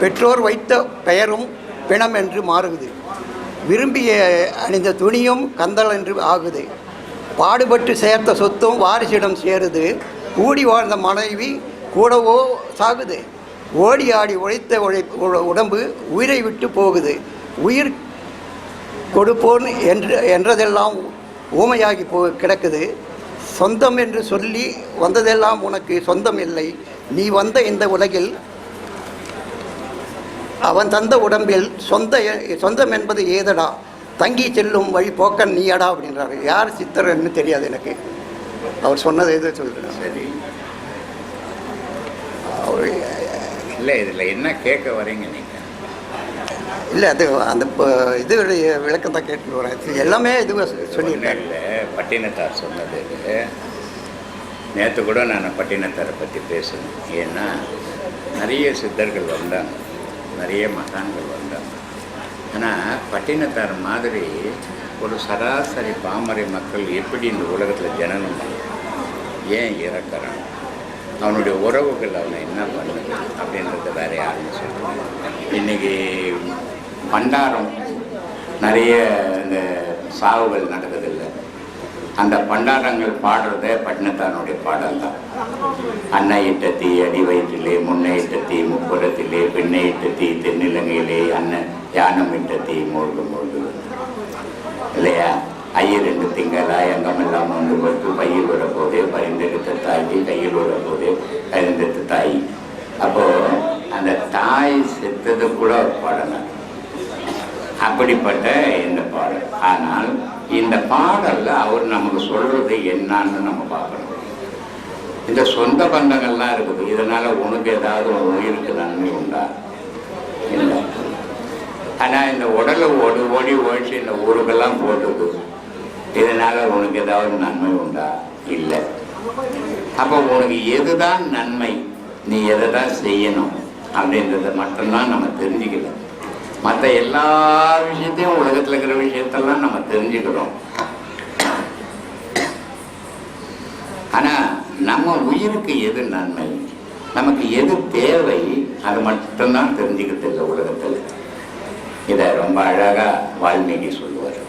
பெற்றோர் வைத்த பெயரும் பிணம் என்று மாறுகுது. விரும்பிய அணிந்த துணியும் கந்தல் என்று ஆகுது. பாடுபட்டு சேர்த்த சொத்தும் வாரிசிடம் சேருது. கூடி வாழ்ந்த மனைவி கூடவோ சாகுது. ஓடி ஆடி உழைத்த உழை உ- உடம்பு உயிரை விட்டு போகுது. உயிர் கொடுப்போன் என்று என்றதெல்லாம் ஊமையாகி போ கிடக்குது. சொந்தம் என்று சொல்லி வந்ததெல்லாம் உனக்கு சொந்தம் இல்லை. நீ வந்த இந்த உலகில் அவன் தந்த உடம்பில் சொந்த சொந்தம் என்பது ஏதடா? தங்கி செல்லும் வழி போக்கன் நீயடா? அப்படின்றாரு. யார் சித்தர்ன்னு தெரியாது எனக்கு. அவர் சொன்னது எது சொல்கிறேன் சரி. அவர் இல்லை இதில் என்ன கேட்க வரீங்க நீங்கள் இல்லை அது அந்த இதோடைய விளக்கம் தான் கேட்டு வரேன் இது எல்லாமே இது ஒன்றும் சொல்லியிருக்காரு. இல்லை. பட்டினத்தார் சொன்னது இது. நேற்று கூட நான் பட்டினத்தாரை பற்றி பேசணும் ஏன்னா நிறைய சித்தர்கள் வந்தாங்க. நிறைய மகான்கள் வந்தாங்க. ஆனால் பட்டினத்தார் மாதிரி ஒரு சராசரி பாமரை மக்கள் எப்படி இந்த உலகத்தில் ஜனனம் ஏன் இறக்குறான் அவனுடைய உறவுகள் அவனை என்ன பண்ணுது? அப்படின்றத வேற யாருன்னு சொல்லுவாங்க இன்றைக்கி பண்டாரம் நிறைய இந்த சாவுகள் நடக்குதில்லை அந்த பண்டாரங்கள் பாடுறதே பட்டினத்தானுடைய பாடல் தான் அன்னை இட்ட தீ அடி வயிற்றிலே முன்னை தீ முப்புறத்திலே பெண்ணை தீ தென்னிலங்கையிலே அண்ணன் தியானம் இட்ட தீ மூழ்கு மூழ்கு இல்லையா? ஐயர் ரெண்டு திங்களா எங்கமெல்லாம் வந்து பட்டு பையில் வரப்போதே போதே பரிந்தெடுத்த தாய் கையில் வரப்போதே பரிந்தெடுத்த தாய். அப்போ அந்த தாய் செத்தது கூட ஒரு பாடலாம் அப்படிப்பட்ட இந்த பாடல். ஆனால் இந்த பாடல்ல அவர் நமக்கு சொல்றது என்னான்னு நம்ம பார்க்கணும். இந்த சொந்த பந்தங்கள்லாம் இருக்குது. இதனால உனக்கு ஏதாவது ஒரு உயிருக்கு நன்மை உண்டா? இல்லை. ஆனால் இந்த உடலை ஓடி ஓடி ஓடிச்சு இந்த ஊருக்கெல்லாம் போட்டுது இதனால உனக்கு ஏதாவது நன்மை உண்டா? இல்லை. அப்போ உனக்கு எதுதான் நன்மை? நீ எதை தான் செய்யணும்? அப்படின்றத மட்டும்தான் நம்ம தெரிஞ்சுக்கல மற்ற எல்லா விஷயத்தையும் உலகத்தில் இருக்கிற விஷயத்தெல்லாம் நம்ம தெரிஞ்சுக்கிறோம் ஆனால் நம்ம உயிருக்கு எது நன்மை? நமக்கு எது தேவை? அது மட்டும்தான் தெரிஞ்சுக்கிறது இல்லை உலகத்தில். இதை ரொம்ப அழகாக வால்மீகி சொல்லுவார்.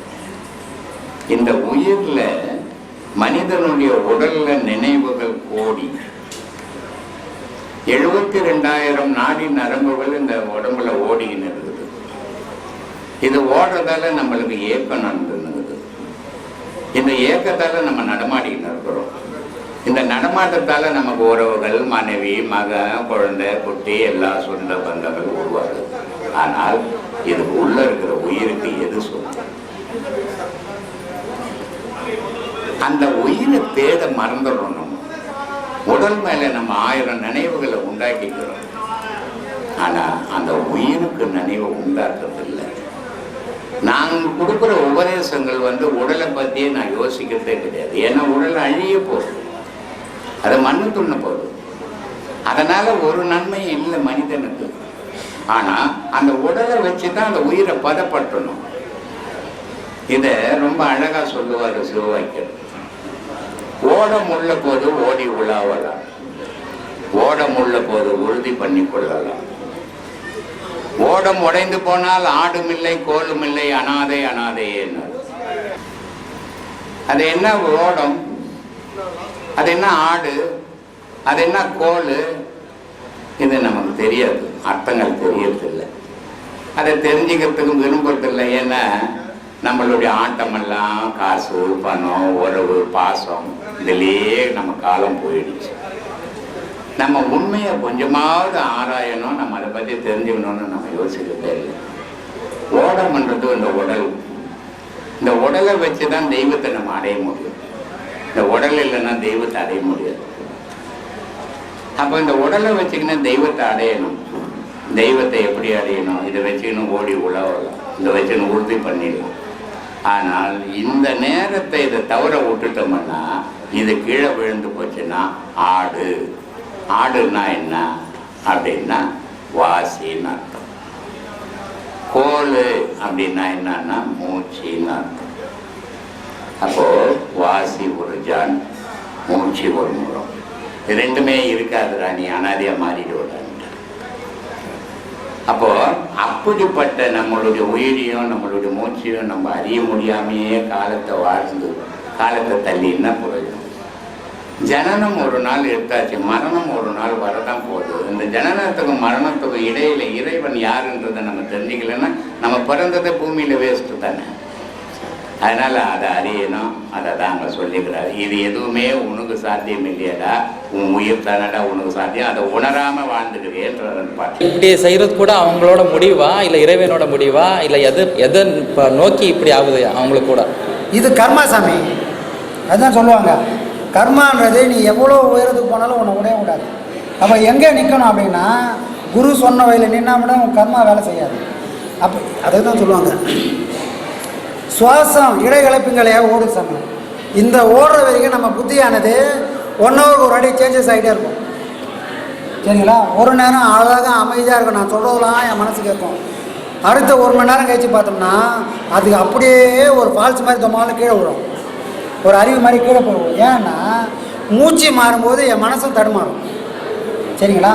இந்த உயிரில் மனிதனுடைய உடலில் நினைவுகள் கோடி. எழுபத்தி ரெண்டாயிரம் நாடி நரம்புகள் இந்த உடம்புல ஓடிக்கின்னு இருக்குது. இது ஓடுறதால நம்மளுக்கு ஏக்கம் இருக்குது இந்த ஏக்கத்தால் நம்ம நடமாடிக்கின்னு இருக்கிறோம். இந்த நடமாட்டத்தால் நமக்கு உறவுகள் மனைவி மகன் குழந்தை குட்டி எல்லா சொந்த பந்தங்கள் உருவாகுது. ஆனால் இது உள்ள இருக்கிற உயிருக்கு எது சொந்தம் அந்த உயிரை தேட மறந்துடுறோம் நம்ம. உடல் மேல நம்ம ஆயிரம் நினைவுகளை உண்டாக்கிக்கிறோம். ஆனால் அந்த உயிருக்கு நினைவை உண்டாக்குறது இல்லை கொடுக்குற உபதேசங்கள் வந்து உடலை பற்றியே நான் யோசிக்கிறதே கிடையாது. ஏன்னா உடல் அழிய போகுது. அதை மண்ணு துண்ண போகுது அதனால ஒரு நன்மையும் இல்லை மனிதனுக்கு. ஆனா அந்த உடலை வச்சு தான் அந்த உயிரை பதப்படுத்தணும். இதை ரொம்ப அழகா சொல்லுவார் சிவவாக்கியர். ஓடம் உள்ள போது ஓடி உலாவலாம். ஓடம் உள்ள போது உறுதி பண்ணி கொள்ளலாம். ஓடம் உடைந்து போனால் ஆடும் இல்லை கோலும் இல்லை அனாதை அனாதையே அது என்ன ஓடம்? அது என்ன ஆடு? அது என்ன கோல் இது நமக்கு தெரியாது. அர்த்தங்கள் தெரியறதில்லை. அதை தெரிஞ்சுக்கிறதுக்கும் விரும்புறதில்லை. ஏன்னா நம்மளுடைய ஆட்டமெல்லாம் காசு பணம் உறவு பாசம் இதுலேயே நம்ம காலம் போயிடுச்சு. நம்ம உண்மையை கொஞ்சமாவது ஆராயணும். நம்ம அதை பற்றி தெரிஞ்சுக்கணும்னு நம்ம யோசிக்கிறதே இல்லை. ஓடம்ன்றது இந்த உடல். இந்த உடலை வச்சு தான் தெய்வத்தை நம்ம அடைய முடியும். இந்த உடல் இல்லைன்னா தெய்வத்தை அடைய முடியாது. அப்போ இந்த உடலை வச்சுக்கினா தெய்வத்தை அடையணும். தெய்வத்தை எப்படி அடையணும்? இதை வச்சுக்கணும் ஓடி உழவலாம். இதை வச்சுன்னு உறுதி பண்ணிடலாம். ஆனால் இந்த நேரத்தை இதை தவற விட்டுட்டோம்னா இது கீழே விழுந்து போச்சுன்னா ஆடு. ஆடுன்னா என்ன? அப்படின்னா வாசின்னு அர்த்தம். கோல் அப்படின்னா என்னன்னா மூச்சின்னு அர்த்தம். அப்போது வாசி ஒரு ஜான் மூச்சு ஒரு முறம் ரெண்டுமே இருக்காது ராணி அனாதையா மாறிடுவாங்க அப்போ அப்படிப்பட்ட நம்மளுடைய உயிரையும் நம்மளுடைய மூச்சையும் நம்ம அறிய முடியாமையே காலத்தை வாழ்ந்து காலத்தை தள்ளி என்ன ஜனனம் ஒரு நாள் எடுத்தாச்சு மரணம் ஒரு நாள் வரதான் போகுது. இந்த ஜனனத்துக்கும் மரணத்துக்கும் இடையில இறைவன் யாருன்றதை நம்ம தெரிஞ்சுக்கலன்னா நம்ம பிறந்ததை பூமியில வேஸ்ட்டு தானே. அதனால அதை அறியணும் அதை தான் அங்கே சொல்லிக்கிறாரு. இது எதுவுமே உனக்கு சாத்தியம் இல்லையடா. உன் உயிர் தானடா உனக்கு சாத்தியம். அதை உணராம வாழ்ந்துக்கிறேன்ற பாட்டு இப்படி செய்கிறது கூட அவங்களோட முடிவா? இல்லை இறைவனோட முடிவா? இல்லை எது எதை இப்போ நோக்கி இப்படி ஆகுது அவங்களுக்கு கூட? இது கர்மா சாமி. அதுதான் சொல்லுவாங்க. கர்மான்றது நீ எவ்வளோ உயரத்துக்கு போனாலும் உன்னை விடவே விடாது. அப்போ எங்கே நிற்கணும் அப்படின்னா குரு சொன்ன வழியில் நின்னா மட்டும் உன் கர்மா வேலை செய்யாது. அப்போ அதை தான் சொல்லுவாங்க. சுவாசம் இடைகலப்புங்களையாக ஓடும் சாமி. இந்த ஓடுற வரைக்கும் நம்ம புத்தியானது ஒன் ஹவர் ஒரு அடி சேஞ்சஸ் ஆகிட்டே இருக்கும். சரிங்களா? ஒரு நேரம் அழகாக அமைதியாக இருக்கும். நான் சொல்கிறதெல்லாம் என் மனசு கேட்கும். அடுத்த ஒரு மணி நேரம் கழிச்சு பார்த்தோம்னா அதுக்கு அப்படியே ஒரு ஃபால்ஸ் மாதிரி தொம்மாலும் கீழே விழும். ஒரு அறிவு மாதிரி கீழே போடுவோம் ஏன்னா மூச்சு மாறும்போது என் மனசும் தடுமாறும். சரிங்களா?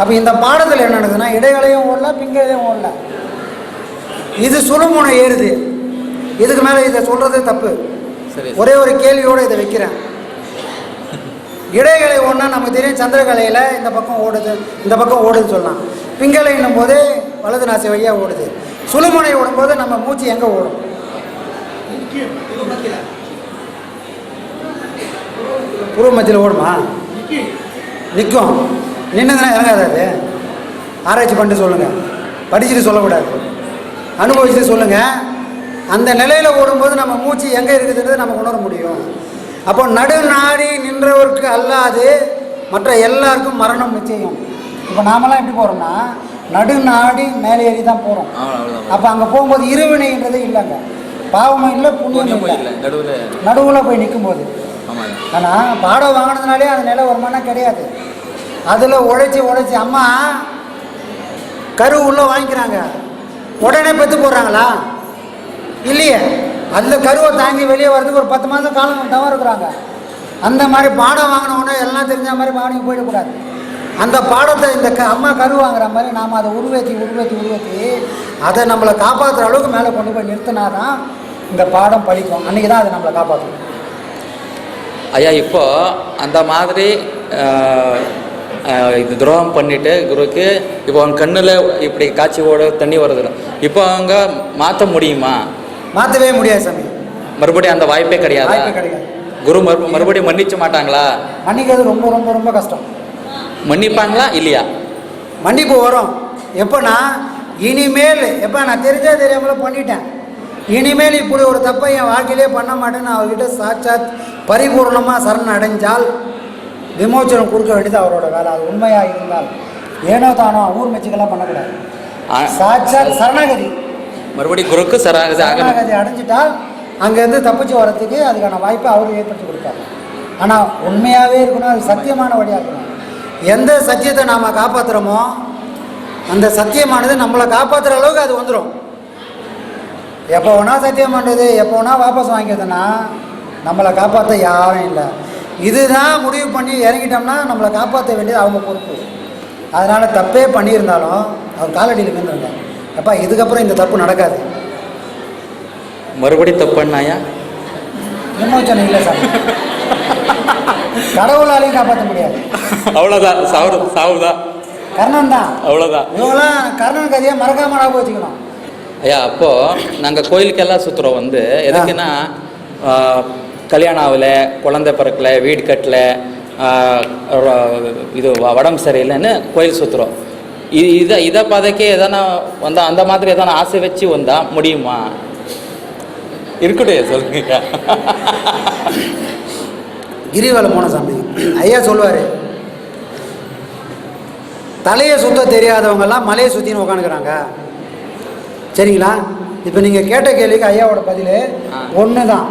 அப்போ இந்த பாடத்தில் என்ன நடக்குதுன்னா இடைகளையும் ஓடல பிங்களையும் ஓடல. இது சுழுமுனை ஏறுது. இதுக்கு மேலே இதை சொல்கிறது தப்பு? ஒரே ஒரு கேள்வியோடு இதை வைக்கிறேன். இடைகளை ஒன்றா நமக்கு தெரியும் சந்திரகலையில் இந்த பக்கம் ஓடுது இந்த பக்கம் ஓடுது சொல்லலாம். பிங்கலைன்னும் போது வலது நாசி வழியாக ஓடுது. சுழுமுனை ஓடும்போது நம்ம மூச்சு எங்கே ஓடும்? புருவ மத்தியில் ஓடுமா? நிற்கும் நின்றுதுன்னா இறங்காது அது? ஆராய்ச்சி பண்ணிட்டு சொல்லுங்கள் படிச்சுட்டு சொல்லக்கூடாது. அனுபவிச்சுட்டு சொல்லுங்கள் அந்த நிலையில் ஓடும்போது நம்ம மூச்சு எங்கே இருக்குதுன்றது நம்ம உணர முடியும். அப்போ நடுநாடி நின்றவருக்கு அல்லாது மற்ற எல்லாருக்கும் மரணம் நிச்சயம். இப்போ நாமெல்லாம் எப்படி போகிறோம்னா நடுநாடி மேலே ஏறி தான் போகிறோம் அப்போ அங்கே போகும்போது இருவினைன்றதே இல்லைங்க. பாவமும் இல்லை புண்ணியமும் இல்லை. நடுவில். போய் நிற்கும்போது ஆமாம் ஆனால் பாடம் வாங்கினதுனாலே அந்த நிலை வருமானா கிடையாது. அதில் உழைச்சி உழைச்சி அம்மா கரு உள்ளே வாங்கிக்கிறாங்க. உடனே பெற்று போடுறாங்களா? இல்லையே. அந்த கருவை தாங்கி வெளியே வர்றதுக்கு ஒரு பத்து மாதம் காலம் தவறு இருக்கிறாங்க. அந்த மாதிரி பாடம் வாங்கினோடனே எல்லாம் தெரிஞ்ச மாதிரி பாடம் போயிடக்கூடாது. அந்த பாடத்தை இந்த க அம்மா கரு வாங்குற மாதிரி நாம் அதை உருவேற்றி உருவேற்றி உருவேற்றி அதை நம்மளை காப்பாற்றுற அளவுக்கு மேலே கொண்டு போய் நிறுத்தினா தான் இந்த பாடம் படிக்கும் அன்றைக்கி தான் அதை நம்மளை காப்பாற்றும் ஐயா இப்போ அந்த மாதிரி இது துரோகம் பண்ணிட்டு குருக்கு இப்போ அவங்க கண்ணில் இப்படி காட்சி ஓட தண்ணி வருது. இப்போ அவங்க மாற்ற முடியுமா? மாற்றவே முடியாது சாமி. மறுபடியும் அந்த வாய்ப்பே கிடையாதா? வாய்ப்பே கிடையாது. குரு மறு மறுபடியும் மன்னிச்ச மாட்டாங்களா? மன்னிக்கிறது ரொம்ப ரொம்ப ரொம்ப கஷ்டம். மன்னிப்பாங்களா? இல்லையா? மன்னிப்பு வரும். எப்போனா இனிமேல் எப்போ நான் தெரிஞ்சா தெரியாமல பண்ணிட்டேன். இனிமேல் இப்படி ஒரு தப்பை என் வாழ்க்கையிலே பண்ண மாட்டேன்னு அவர்கிட்ட சாட்சாத் பரிபூர்ணமாக சரண் அடைஞ்சால் விமோச்சனம் கொடுக்க வேண்டியது அவரோட வேலை. அது உண்மையாக இருந்தால் ஏனோ தானோ ஊர் மெச்சுக்கெல்லாம் பண்ணக்கூடாது. சாட்சாத் சரணாகதி. மறுபடியும் குருக்கு சராகதி சரணாகதி அடைஞ்சிட்டால் அங்கேருந்து தப்பிச்சு வர்றதுக்கு அதுக்கான வாய்ப்பை அவர் ஏற்படுத்தி கொடுப்பார். ஆனால் உண்மையாகவே இருக்கணும் அது சத்தியமான வழியாக இருக்கணும். எந்த சத்தியத்தை நாம் காப்பாற்றுறோமோ அந்த சத்தியமானது நம்மளை காப்பாற்றுற அளவுக்கு அது வந்துடும் எப்போ வேணா சத்தியம் பண்ணுறது எப்போ வேணா வாபஸ் வாங்கிக்கிறதுனா நம்மளை காப்பாற்ற யாரும் இல்லை. இதுதான் முடிவு பண்ணி இறங்கிட்டோம்னா நம்மளை காப்பாற்ற வேண்டியது அவங்க பொறுப்பு. அதனால் தப்பே பண்ணியிருந்தாலும் அவர் காலடியில் இருந்துருங்க அப்பா இதுக்கப்புறம் இந்த தப்பு நடக்காது. மறுபடியும் தப்புன்னாயா? விமோச்சனம் இல்லை சார் கடவுளாலையும் காப்பாற்ற முடியாது. அவ்வளோதான் சாவு சாவுதான். கர்ணன் தான் அவ்வளோதான் இவங்களாம் கர்ணன் கதையை மறக்காம ஞாபகம் வச்சுக்கணும். ஐயா அப்போ நாங்கள் கோயிலுக்கெல்லாம் சுற்றுறோம் வந்து. எதுக்குன்னா கல்யாணம் ஆகல குழந்தை பிறக்கல வீடு கட்டல இது உடம்பு சரியில்லைன்னு கோயில் சுற்றுறோம் இது இதை இதை பதக்கே எதனா வந்தால் அந்த மாதிரி எதனா ஆசை வச்சு வந்தா முடியுமா? இருக்கட்டும் சொல்லுங்க கிரிவலம் போன சாமி. ஐயா சொல்லுவார் தலையை சுத்த தெரியாதவங்கெல்லாம் மலையை சுற்றின்னு உட்காந்துக்கிறாங்க சரிங்களா? இப்போ நீங்கள் கேட்ட கேள்விக்கு ஐயாவோட பதில். ஒன்று தான்.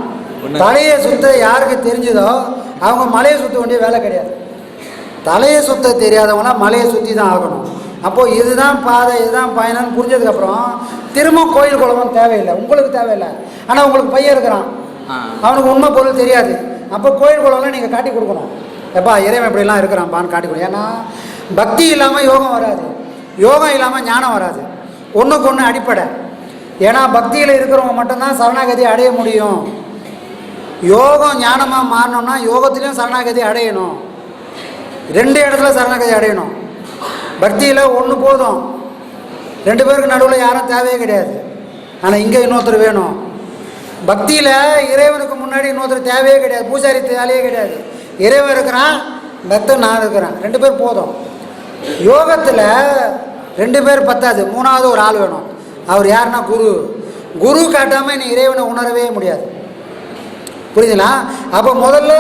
தலையை சுத்த யாருக்கு தெரிஞ்சுதோ அவங்க மலையை சுற்ற வேண்டிய வேலை கிடையாது. தலையை சுத்த தெரியாதவங்களாம் மலையை சுற்றி தான் ஆகணும். அப்போது இதுதான் பாதை இதுதான் பயணம்னு புரிஞ்சதுக்கப்புறம் திரும்ப கோயில் குளமும் தேவையில்லை. உங்களுக்கு தேவையில்லை. ஆனால் உங்களுக்கு பையன் இருக்கிறான். அவனுக்கு உண்மை பொருள் தெரியாது. அப்போ கோயில் குளம்லாம் நீங்கள் காட்டி கொடுக்கணும். எப்பா இறைவன் இப்படிலாம் இருக்கிறான்ப்பான்னு காட்டி கொடுக்கணும். ஏன்னா பக்தி இல்லாமல் யோகம் வராது. யோகம் இல்லாமல் ஞானம் வராது. ஒன்றுக்கு ஒன்று அடிப்படை. ஏன்னா பக்தியில் இருக்கிறவங்க மட்டும்தான் சரணாகதி அடைய முடியும். யோகம் ஞானமாக மாறணும்னா யோகத்திலையும் சரணாகதி அடையணும். ரெண்டு இடத்துல சரணாகதி அடையணும். பக்தியில் ஒன்று போதும். ரெண்டு பேருக்கு நடுவில் யாரும் தேவையே கிடையாது. ஆனால் இங்கே இன்னொருத்தர் வேணும். பக்தியில் இறைவனுக்கு முன்னாடி இன்னொருத்தர் தேவையே கிடையாது. பூசாரி தேவையே கிடையாது. இறைவன் இருக்கிறான் பக்தன் நான் இருக்கிறேன். ரெண்டு பேர் போதும். யோகத்தில் ரெண்டு பேர் பத்தாது. மூணாவது ஒரு ஆள் வேணும். அவர் யாருன்னா குரு. குரு காட்டாமல் நீ இறைவனை உணரவே முடியாது. புரியுதுங்களா? அப்போ முதல்ல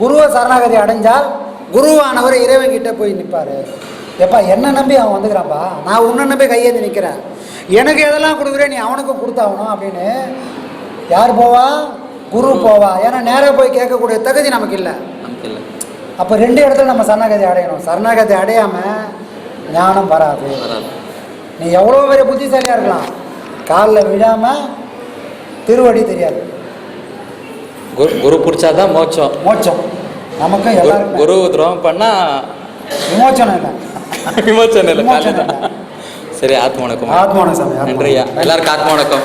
குருவை சரணாகதி அடைஞ்சால் குருவானவர் இறைவன் கிட்டே போய் நிற்பார் எப்பா என்ன நம்பி அவன் வந்துக்கிறான்ப்பா. நான் உன்னை நம்பி கையேந்தி நிற்கிறேன் எனக்கு எதெல்லாம் கொடுக்குறேன் நீ அவனுக்கு கொடுத்தாகணும் அப்படின்னு. யார் போவா? குரு போவா. ஏன்னா நேராக போய் கேட்கக்கூடிய தகுதி நமக்கு இல்லை. நமக்கு இல்லை. அப்போ ரெண்டு இடத்துல நம்ம சரணாகதி அடையணும். சரணாகதி அடையாமல் ஞானம் வராது. நீ எவ்வளோ பெரிய புத்திசாலியாக இருக்கலாம். காலில் விழாமல் திருவடி தெரியாது. குரு குரு பிடிச்சாதான் மோட்சம். மோட்சம். நமக்கு குரு- துரோகம் பண்ணா விமோச்சனம் இல்லை. விமோச்சனம் சரி ஆத்ம வணக்கம் ஆத்மா நன்றியா? வணக்கம். எல்லாருக்கும் ஆத்ம வணக்கம்